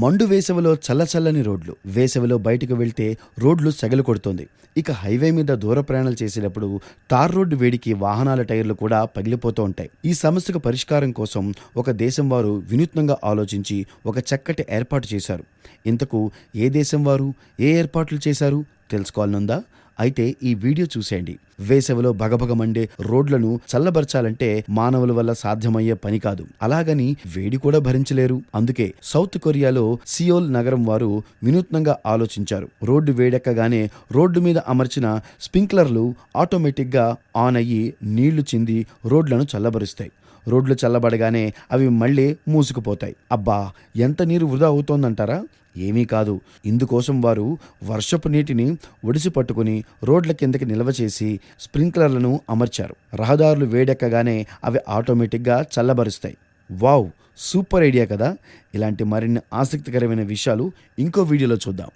మండు వేసవిలో చల్లచల్లని రోడ్లు. వేసవిలో బయటకు వెళ్తే రోడ్లు సెగలు కొడుతోంది. ఇక హైవే మీద దూర ప్రయాణాలు చేసేటప్పుడు తార్ రోడ్డు వేడికి వాహనాల టైర్లు కూడా పగిలిపోతూ ఉంటాయి. ఈ సమస్యకు పరిష్కారం కోసం ఒక దేశం వారు వినూత్నంగా ఆలోచించి ఒక చక్కటి ఏర్పాటు చేశారు. ఇంతకు ఏ దేశం వారు ఏ ఏర్పాట్లు చేశారు? తెలుసుకోవాలనుందా? అయితే ఈ వీడియో చూసేయండి. వేసవిలో భగభగమండే రోడ్లను చల్లబరచాలంటే మానవుల వల్ల సాధ్యమయ్యే పని కాదు. అలాగని వేడి కూడా భరించలేరు. అందుకే సౌత్ కొరియాలో సియోల్ నగరం వారు వినూత్నంగా ఆలోచించారు. రోడ్డు వేడెక్కగానే రోడ్డు మీద అమర్చిన స్ప్రింక్లర్లు ఆటోమేటిక్గా ఆన్ అయ్యి నీళ్ళు చింది రోడ్లను చల్లబరుస్తాయి. రోడ్లు చల్లబడగానే అవి మళ్ళీ మూసుకుపోతాయి. అబ్బా ఎంత నీరు వృధా అవుతోందంటారా? ఏమీ కాదు. ఇందుకోసం వారు వర్షపు నీటిని ఒడిసి పట్టుకుని రోడ్ల కిందకి నిల్వ చేసి స్ప్రింక్లర్లను అమర్చారు. రహదారులు వేడెక్కగానే అవి ఆటోమేటిక్గా చల్లబరుస్తాయి. వావ్ సూపర్ ఐడియా కదా. ఇలాంటి మరిన్ని ఆసక్తికరమైన విషయాలు ఇంకో వీడియోలో చూద్దాం.